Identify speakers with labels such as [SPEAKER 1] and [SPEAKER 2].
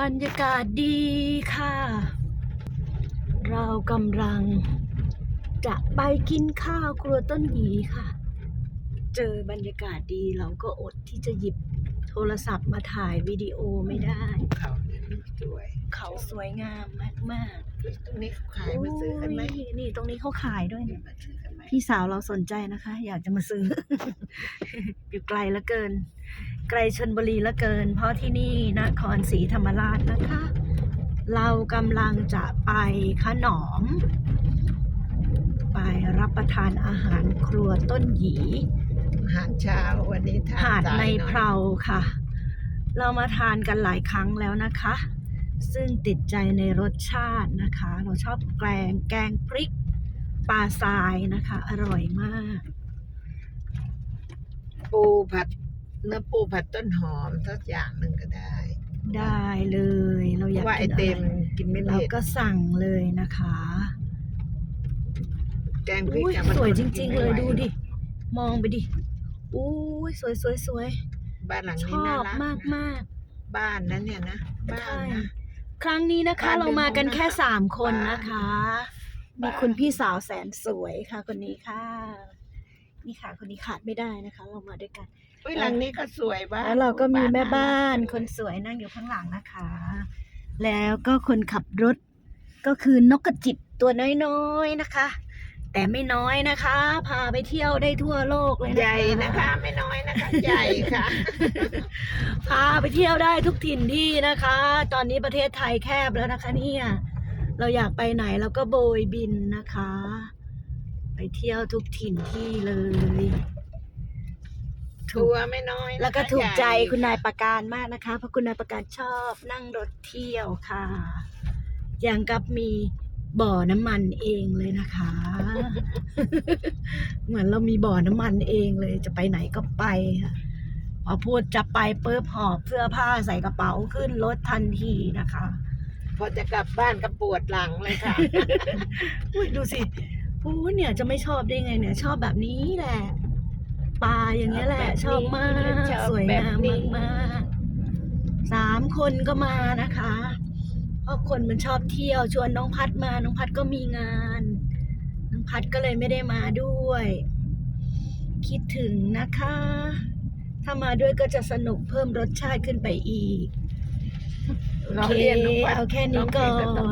[SPEAKER 1] บรรยากาศดีค่ะ เรากำลัง จะไปกินข้าวครัวต้นหยีค่ะ เจอบรรยากาศดีเราก็อดที่จะหยิบโทรศัพท์มาถ่ายวิดีโอไม่ได้
[SPEAKER 2] เขาเนี่ยมันสวย
[SPEAKER 1] เขาสวยงามมาก
[SPEAKER 2] ตรงนี้เขา
[SPEAKER 1] ๆ
[SPEAKER 2] ขายมาซื้อกันไหม
[SPEAKER 1] โยนี่ตรงนี้เขาขายด้วยเนี่ย
[SPEAKER 2] มาซื้อกันไหม
[SPEAKER 1] พี่สาวเราสนใจนะคะ อยากจะมาซื้อ อยู่ไกลเหลือเกิน ไกลชนบุรีเหลือเกิน เพราะที่นี่นครศรีธรรมราชนะคะ เรากำลังจะไปขนอม ไปรับประทานอาหารครัวต้นหยี
[SPEAKER 2] อาหารเช้าวันนี้ทาน
[SPEAKER 1] หาด
[SPEAKER 2] สย
[SPEAKER 1] ใน
[SPEAKER 2] หอย
[SPEAKER 1] เพราค่ะ เรามาทานกันหลายครั้งแล้วนะคะ ซึ่งติดใจในรสชาตินะคะ เราชอบแกงแกงพริก ปลาทรายนะคะ อร่อยมาก
[SPEAKER 2] ปูผัดเนื้อปูผัดต้นหอมสักอย่างหนึ่งก็ได้
[SPEAKER 1] ได้เลย เราอยาก
[SPEAKER 2] ว่าไอ
[SPEAKER 1] กิน
[SPEAKER 2] เต็ม
[SPEAKER 1] อะไร
[SPEAKER 2] กินไม่
[SPEAKER 1] เรา
[SPEAKER 2] เผ็ด
[SPEAKER 1] ก็สั่งเลยนะคะ
[SPEAKER 2] แกงพริก
[SPEAKER 1] อุ้ย
[SPEAKER 2] อะมัน
[SPEAKER 1] สวยจ
[SPEAKER 2] กิน
[SPEAKER 1] ริงๆ
[SPEAKER 2] ไม่
[SPEAKER 1] เลย
[SPEAKER 2] ไหว
[SPEAKER 1] ดูดิ มองไปดิอุ้ยสวยสวยสวย
[SPEAKER 2] บ้านหลัง
[SPEAKER 1] ช
[SPEAKER 2] นี้
[SPEAKER 1] อ
[SPEAKER 2] น่า
[SPEAKER 1] บ
[SPEAKER 2] รัก
[SPEAKER 1] มาก
[SPEAKER 2] นะ
[SPEAKER 1] มาก
[SPEAKER 2] บ้านนั้นเนี่ยนะ บ้าน
[SPEAKER 1] ใช่
[SPEAKER 2] นะ
[SPEAKER 1] ครั้งนี้นะคะ
[SPEAKER 2] บ้าน
[SPEAKER 1] เรามากันแค่
[SPEAKER 2] เป็นของ
[SPEAKER 1] สามคน
[SPEAKER 2] บ้าน
[SPEAKER 1] นะคะมี
[SPEAKER 2] บ้าน
[SPEAKER 1] คุณพี่สาวแสนสวยค่ะคนนี้ค่ะ นี่ค่ะ คนนี้ขาดไม่ได้นะคะ เรามาด้วยกัน
[SPEAKER 2] อุ้ยหลังนี้ก็สวยบ้าน
[SPEAKER 1] แล้วเราก็มีแม่บ้าน
[SPEAKER 2] รัก
[SPEAKER 1] คนสวยนั่งอยู่ข้างหลังนะคะ แล้วก็คนขับรถก็คือนกกระจิบตัวน้อยๆนะคะ แต่ไม่น้อยนะคะ พาไปเที่ยวได้ทั่วโลกเลยนะคะ
[SPEAKER 2] ใหญ่นะคะ ไม่น้อยนะคะใหญ่ค่ะ
[SPEAKER 1] พาไปเที่ยวได้ทุกถิ่นที่นะคะ ตอนนี้ประเทศไทยแคบแล้วนะคะเนี่ย เราอยากไปไหนเราก็โบยบินนะคะ ไปเที่ยวทุกถิ่นที่เลย
[SPEAKER 2] ทัวร์ไม่น้อยนะคะ
[SPEAKER 1] แล้วก็ถูกใจ
[SPEAKER 2] หญ่
[SPEAKER 1] คุณนายประการมากนะคะ เพราะคุณนายประการชอบนั่งรถเที่ยวค่ะ อย่างกับมีบ่อน้ำมันเองเลยนะคะ เหมือนเรามีบ่อน้ำมันเองเลย จะไปไหนก็ไปค่ะพอพูดจะไปปุ๊บหอบเสื้อผ้าใส่กระเป๋าขึ้นรถทันทีนะคะ
[SPEAKER 2] พอจะกลับบ้านก็ปวดหลังเลยค่ะ
[SPEAKER 1] อุ้ยดูสิโอ้ยเนี่ยจะไม่ชอบได้ไงเนี่ย ชอบแบบนี้แหละปลาอย่างเงี้ยแหละ ช
[SPEAKER 2] ช
[SPEAKER 1] อ
[SPEAKER 2] อ
[SPEAKER 1] บบ
[SPEAKER 2] แบบ
[SPEAKER 1] มา
[SPEAKER 2] นี้
[SPEAKER 1] ก
[SPEAKER 2] ชอบ
[SPEAKER 1] สวย
[SPEAKER 2] แบบ
[SPEAKER 1] งาม
[SPEAKER 2] นี้
[SPEAKER 1] มากๆสามคนก็มานะคะเพราะคนมันชอบเที่ยวชวนน้องพัดมาน้องพัดก็มีงาน น้องพัดก็เลยไม่ได้มาด้วย คิดถึงนะคะ ถ้ามาด้วยก็จะสนุกเพิ่มรสชาติขึ้นไปอีก
[SPEAKER 2] เรา
[SPEAKER 1] โอเค
[SPEAKER 2] เรียนน้องวัด
[SPEAKER 1] เอาแค่นี้ก่อน
[SPEAKER 2] ต้